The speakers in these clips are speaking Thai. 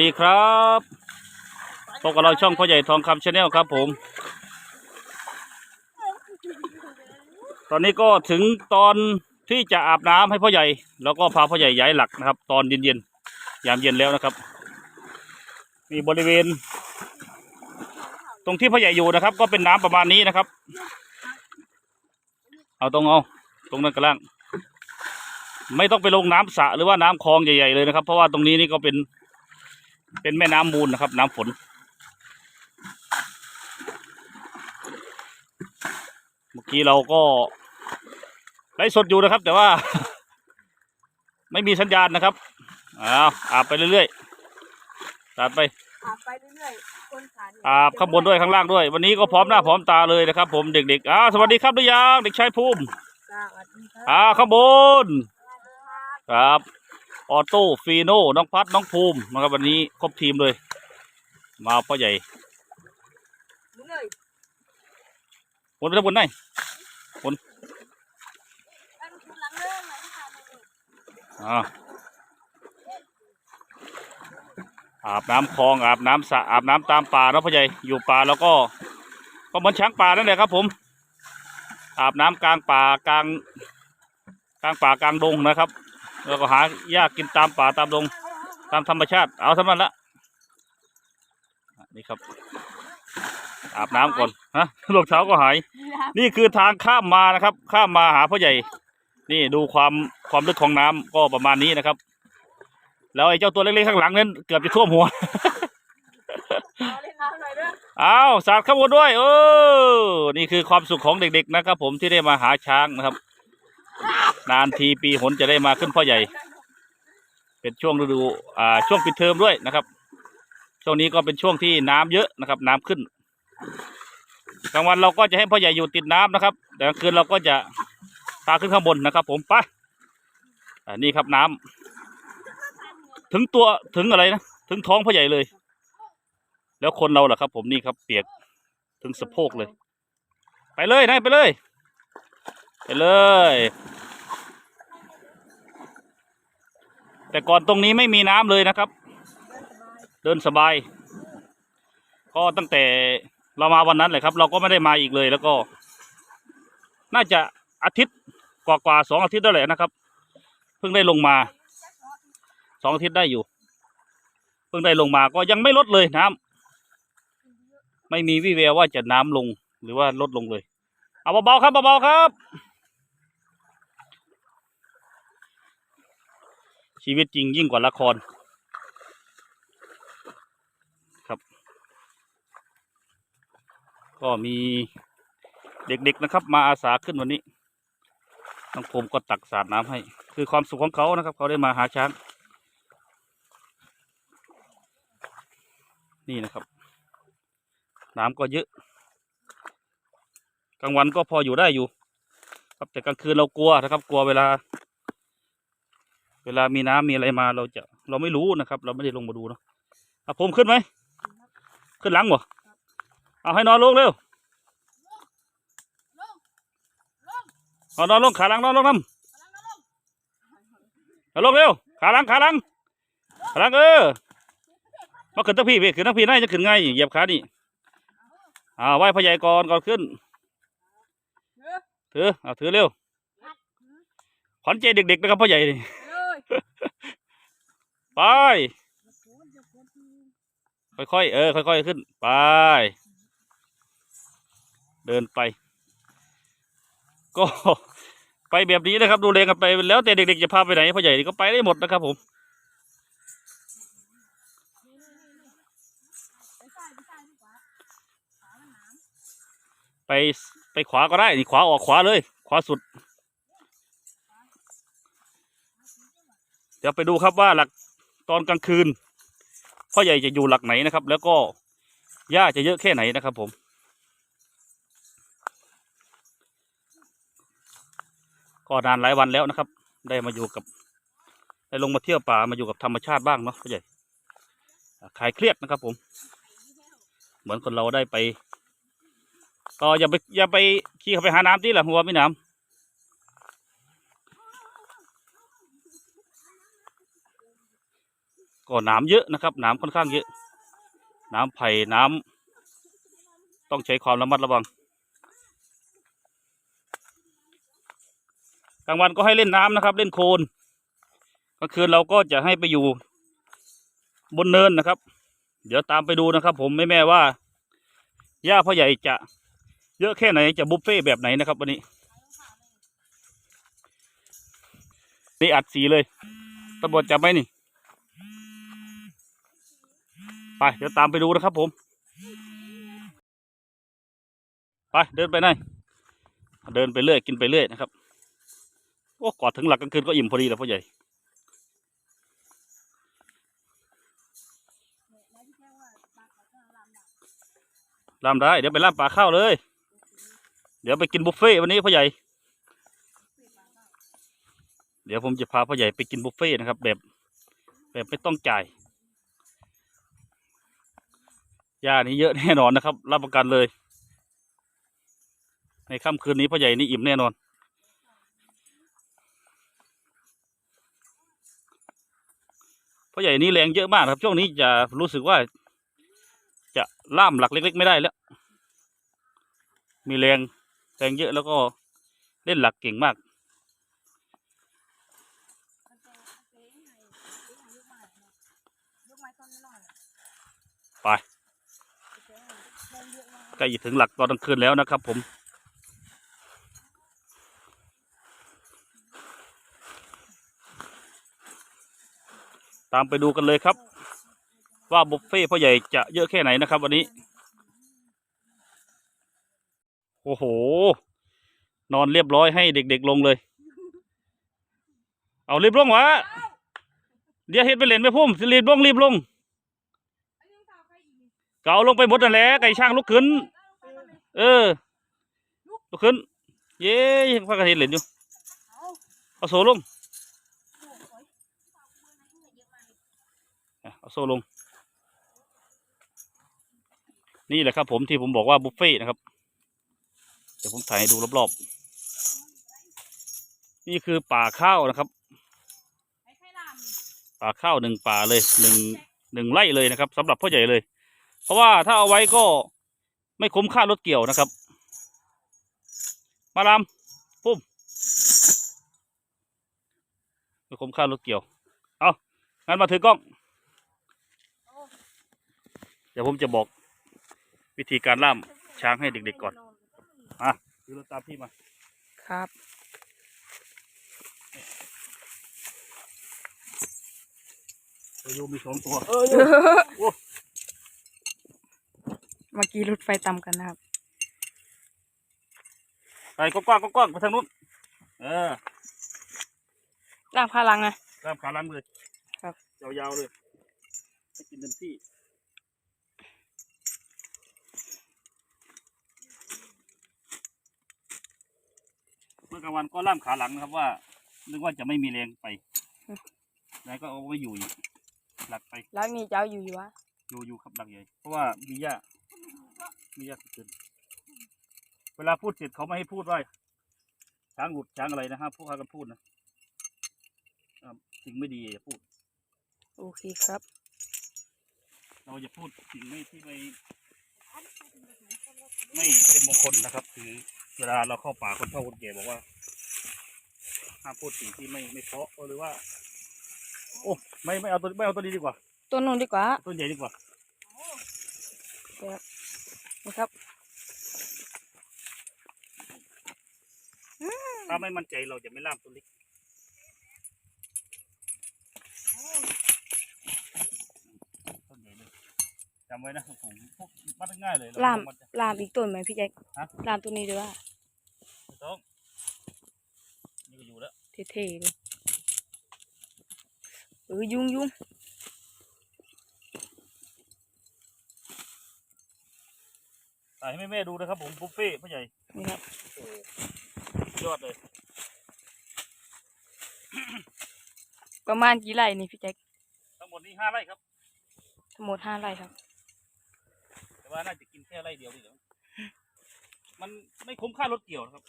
ดีครับพบกับเราช่องพ่อใหญ่ทองคำชาแนลครับผม ตอนนี้ก็ถึงตอนที่จะอาบน้ำให้พ่อใหญ่ แล้วก็พาพ่อใหญ่ย้ายหลักนะครับ ตอนเย็นๆยามเย็นแล้วนะครับมีบริเวณ ตรงที่พ่อใหญ่อยู่นะครับ ก็เป็นน้ำประมาณนี้นะครับ เอาตรงเอาตรงนั้นกระล่างไม่ต้องไปลงน้ำสระหรือว่าน้ำคลองใหญ่ๆเลยนะครับ เพราะว่าตรงนี้นี่ก็เป็น เป็นแม่น้ำมูลนะครับ น้ำฝน เมื่อกี้เราก็ไลฟ์สดอยู่นะครับ แต่ว่า ไม่มีสัญญาณนะครับอ้าวอาบไปเรื่อยๆตัดไปอาบไปเรื่อยๆคนขาเนี่ยอาบข้างบนด้วยข้างล่างด้วย วันนี้ก็พร้อมหน้าพร้อมตาเลยนะครับ ผมเด็กๆอ้าวสวัสดีครับด้วยยังเด็กชายภูมิจ้าสวัสดีครับ อ่าข้างบน ครับ ออโต้ฟีโน่น้องพัดน้องภูมินะครับวันนี้ครบทีมเลย มาพ่อใหญ่วนไปทางบนไหนไอ้ลูกคุณหลังเรื่องไหนอาอาบน้ำคลองอาบน้ำสระอาบน้ำตามป่าเนาะพ่อใหญ่อยู่ป่าแล้วก็ ก็เหมือนช้างป่านั่นแหละครับ ผม อาบน้ำกลางป่ากลาง กลางป่ากลางดงนะครับ แล้วก็หาหญ้ากินตามป่าตามดงตามธรรมชาติ เอาเท่านั้นละนี่ครับ อาบน้ำก่อนฮะรองเท้าก็หาย นี่คือทางข้ามมานะครับ ข้ามมาหาพ่อใหญ่ นี่ดูความความลึกของน้ำก็ประมาณนี้นะครับ แล้วไอ้เจ้าตัวเล็กๆข้างหลังนั้นเกือบจะท่วมหัว เอาเล่นน้ำหน่อยเด้ออ้าวสาดข้างบนด้วยเออนี่คือความสุขของเด็กๆนะครับ ผมที่ได้มาหาช้างนะครับ นานทีปีหนจะได้มาขึ้นพ่อใหญ่ เป็นช่วงฤดูอ่าช่วงปิดเทอมด้วยนะครับ ช่วงนี้ก็เป็นช่วงที่น้ำเยอะนะครับ น้ำขึ้นกลางวันเราก็จะให้พ่อใหญ่อยู่ติดน้ำนะครับ แต่กลางคืนเราก็จะพาขึ้นข้างบนนะครับ ผมไปอ่านี่ครับน้ำถึงตัวถึงอะไรนะถึงท้องพ่อใหญ่เลย แล้วคนเราล่ะครับ ผมนี่ครับ เปียกถึงสะโพกเลย ไปเลยนายไปเลย ไปเลย แต่ก่อนตรงนี้ไม่มีน้ำเลยนะครับ เดินสบาย ก็ตั้งแต่เรามาวันนั้นแหละครับ เราก็ไม่ได้มาอีกเลยแล้วก็ น่าจะอาทิตย์กว่าๆสองอาทิตย์ได้แหละนะครับ เพิ่งได้ลงมาสองอาทิตย์ได้อยู่ เพิ่งได้ลงมาก็ยังไม่ลดเลยน้ำไม่มีวี่แววว่าจะน้ำลงหรือว่าลดลงเลย เอาเบาๆครับเบาๆครับ ชีวิตจริงยิ่งกว่าละคร ครับ ก็มีเด็กๆนะครับ มาอาสาขึ้นวันนี้น้องผมก็ตักสาดน้ำให้ คือความสุขของเขานะครับ เขาได้มาหาช้าง นี่นะครับ น้ำก็เยอะกลางวันก็พออยู่ได้อยู่ ครับแต่กลางคืนเรากลัวนะครับ กลัวเวลา เวลามีน้ำมีอะไรมาเราจะเราไม่รู้นะครับ เราไม่ได้ลงมาดูเนาะเอาผมขึ้นไหม ขึ้นหลังบ่เอาให้นอนลงเร็วนอนลงขาหลังนอนลงน้ำเอาลงเร็วขาหลังขาหลังขาหลังเออมาขึ้นตั้งพี่พี่ขึ้นตั้งพี่น่าจะขึ้นง่ายเหยียบขานี่อ่าไหว้พระใหญ่ก่อนก่อนขึ้นถือเอาถือเร็วขวัญใจเด็กๆนะครับพ่อใหญ่นี่ ไป ค่อยๆ เออ ค่อยๆ ขึ้น ไป เดินไป ก็ไปแบบนี้นะครับ ดูแลกันไปแล้วแต่เด็กๆ จะพาไปไหนพ่อใหญ่ก็ไปได้หมดนะครับผมไปไปขวาก็ได้นี่ขวาออกขวาเลย ขวาสุด เดี๋ยวไปดูครับว่าหลัก ตอนกลางคืนพ่อใหญ่จะอยู่หลักไหนนะครับ แล้วก็หญ้าจะเยอะแค่ไหนนะครับ ผม ก็นานหลายวันแล้วนะครับ ได้มาอยู่กับได้ลงมาเที่ยวป่ามาอยู่กับธรรมชาติบ้างเนาะพ่อใหญ่คลายเครียดนะครับ ผม เหมือนคนเราได้ไปก็อย่าไปอย่าไปขี่เข้าไปหาน้ำที่ละหัวไม่น้ำ ก็น้ำเยอะนะครับน้ำค่อนข้างเยอะ น้ำไผ่น้ำต้องใช้ความระมัดระวังกลางวันก็ให้เล่นน้ำนะครับ เล่นโคลนกลางคืนเราก็จะให้ไปอยู่บนเนินนะครับ เดี๋ยวตามไปดูนะครับ ผมแม่แม่ว่าย่าพ่อใหญ่จะเยอะแค่ไหนจะบุฟเฟ่แบบไหนนะครับ วันนี้ นี่อัดสีเลยตำรวจจับไหมนี่ ไปเดี๋ยวตามไปดูนะครับผม ไปเดินไปไหนเดินไปเรื่อยกินไปเรื่อยนะครับโอ้กอดถึงหลักกลางคืนก็อิ่มพอดีแล้วพ่อใหญ่ลามได้ เดี๋ยวไปล่ามปลาข้าวเลย เดี๋ยวไปกินบุฟเฟ่ต์วันนี้พ่อใหญ่ เดี๋ยวผมจะพาพ่อใหญ่ไปกินบุฟเฟ่ต์นะครับ แบบ แบบไม่ต้องจ่าย ยานี้เยอะแน่นอนนะครับ รับประกันเลย ในค่ำคืนนี้พ่อใหญ่นี่อิ่มแน่นอน พ่อใหญ่นี่แรงเยอะมากครับ ช่วงนี้จะรู้สึกว่า จะล่ามหลักเล็ก ๆ ไม่ได้แล้ว มีแรงแรงเยอะแล้วก็เล่นหลักเก่งมาก ใกล้จะถึงหลักตอนกลางคืนแล้วนะครับ ผม ตามไปดูกันเลยครับ ว่าบุฟเฟ่พ่อใหญ่จะเยอะแค่ไหนนะครับ วันนี้ โอ้โห นอนเรียบร้อยให้เด็ก ๆ ลงเลย เอารีบลงวะเดี๋ยวเฮ็ดไปเล่นไปพุ่มสิรีบลงรีบลง ก็เอาลงไปหมดนั่นแหละไก่ช่างลุกขึ้น เออลุกขึ้น เย้ยังพักกันเห็นเหรียญอยู่เอาโซ่ลงเอาโซ่ลง นี่แหละครับผมที่ผมบอกว่าบุฟเฟ่ต์นะครับเดี๋ยวผมถ่ายให้ดูรอบๆ นี่คือป่าข้าวนะครับ ป่าข้าวหนึ่งป่าเลยหนึ่งหนึ่งไร่เลยนะครับสำหรับพ่อใหญ่เลย เพราะว่าถ้าเอาไว้ก็ไม่คุ้มค่ารถเกี่ยวนะครับ มาลำปุ้มไม่คุ้มค่ารถเกี่ยว เอางั้นมาถือกล้อง เดี๋ยวผมจะบอกวิธีการล่ามช้างให้เด็กๆก่อนอะถือรถตามพี่มา ครับตัวยูมีสองตัวเมื่ อกี้รถไฟต่ำกันนะครับ ไปกว้างๆกว้างๆไปทางนู้น เออล่างพลังไงตามขาลังเลย ครับ ยาวๆเลยให้กินเต็มที่ เมื่อกลางวันก็ล่ามขาหลังนะครับว่า นึกว่าจะไม่มีแรงไปแล้วก็เอาไว้อยู่อีกหลักไป แล้วนี่เจ้าอยู่อยู่วะ อยู่อยู่ครับหลักใหญ่ เพราะว่ามีหญ้า มีหญ้าขึ้นเวลาพูดเสร็จเขาไม่ให้พูดว่าช้างหลุดช้างอะไรนะฮะพวกเขากันพูดนะอ่าสิ่งไม่ดีอย่าพูด โอเคครับ เราจะพูดสิ่งไม่ที่ไม่ไม่เป็นมงคลนะครับ คือเวลาเราเข้าป่าคนเฒ่าคนแก่บอกว่าห้ามพูดสิ่งที่ไม่ไม่เพราะหรือว่า โอ้ไม่ไม่เอาตัวไม่เอาตัวนี้ดีกว่า ตัวนู้นดีกว่าต้นใหญ่ดีกว่า นะครับถ้าไม่มั่นใจเราจะไม่ล่ามต้นเล็กต้นใหญ่เลยจำไว้นะผมพวกมัดง่ายเลยเรล่ามนจะ ลามอีกต้นไหมพี่แจ็คฮะ ลามตัวนี้ดีกว่าไม่ต้องนี่ก็อยู่แล้ว เท่ๆเลยเออยุงยุง ถ่ายให้แม่ๆดูนะครับผมบุฟเฟ่ต์พ่อใหญ่นี่ครับโอ้สุดยอดเลย ประมาณกี่ไร่นี่พี่แจ็คทั้งหมดนี้ห้าไร่ครับ ทั้งหมดห้าไร่ครับ แต่ว่าน่าจะกินแค่ไร่เดียวดีเหรอมันไม่คุ้มค่ารถเกี่ยวนะครับ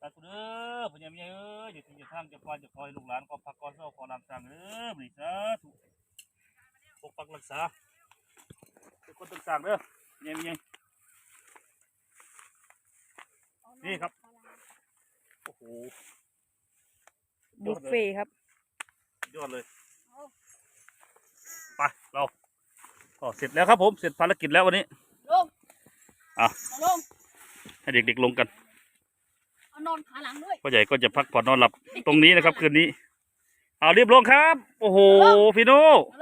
ตาสุเด้อพญาเมียเอ้ยอย่าทิ้งอย่าทางจะคอยจะคอยลูกหลานก็พักก็เศร้าขอนำสั่งเด้อบริษัทปกปักรักษาทุกคนต้องสั่งเด้อ พญาเมียนี่ครับ โอ้โหบุฟเฟ่ต์ครับ ยอดเลยไปเราก็เสร็จแล้วครับผมเสร็จภารกิจแล้ววันนี้ ลงอะเอาลงให้เด็กๆลงกันเอานอนขาหลังด้วย พ่อใหญ่ก็จะพักผ่อนนอนหลับตรงนี้นะครับ คืนนี้ เอารีบลงครับ โอ้โหพี่โน่ เอาลง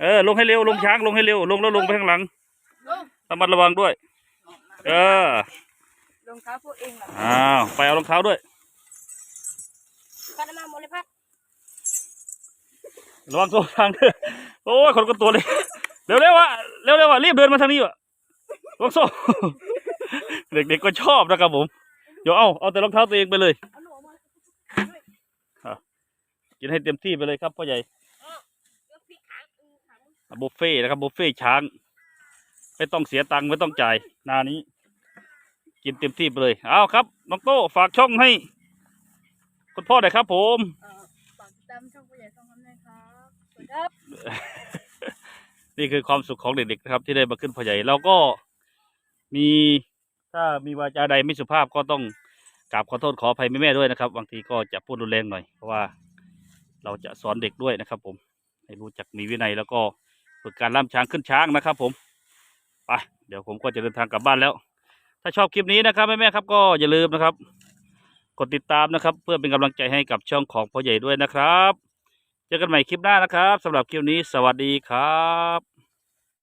เออลงให้เร็วลงช้างลงให้เร็วลงแล้วลงไปข้างหลังลงระมัดระวังด้วย เออรองเท้าพวกเองเหรออ้าวไปเอารองเท้าด้วยพัดมาหมดเลยพัดระวังโซ่ทางเด้อโอ้ยคนก็ตัวเลยเร็วๆวะเร็วๆวะรีบเดินมาทางนี้วะระวังโซ่เด็กๆก็ชอบนะครับผมเดี๋ยวเอาเอาแต่รองเท้าตัวเองไปเลยเอาหนูออกมากินให้เต็มที่ไปเลยครับพ่อใหญ่ เดี๋ยวพลิกขาอือขา บุฟเฟ่ต์นะครับบุฟเฟ่ต์ช้าง ไม่ต้องเสียตังค์ไม่ต้องจ่ายหนานี้ กินเต็มที่ไปเลยเอาครับน้องโต้ฝากช่องให้ คุณพ่อหน่อยครับผมเอ่อฝากติดตามช่องผู้ใหญ่ช่องคำแน่ครับสวัสดีครับ นี่คือความสุขของเด็กๆนะครับ ที่ได้มาขึ้นพ่อใหญ่เราก็มีถ้ามีวาจาใดไม่สุภาพก็ต้องกราบขอโทษขออภัยแม่ๆด้วยนะครับบางทีก็จะพูดรุนแรงหน่อยเพราะว่า เราจะสอนเด็กด้วยนะครับ ผมให้รู้จักมีวินัยแล้วก็ ฝึกการล่ำช้างขึ้นช้างนะครับ ผมไปเดี๋ยวผมก็จะเดินทางกลับบ้านแล้ว ถ้าชอบคลิปนี้นะครับแม่ๆครับก็อย่าลืมนะครับ กดติดตามนะครับ เพื่อเป็นกำลังใจให้กับช่องของพ่อใหญ่ด้วยนะครับ เจอกันใหม่คลิปหน้านะครับสำหรับคลิปนี้สวัสดีครับ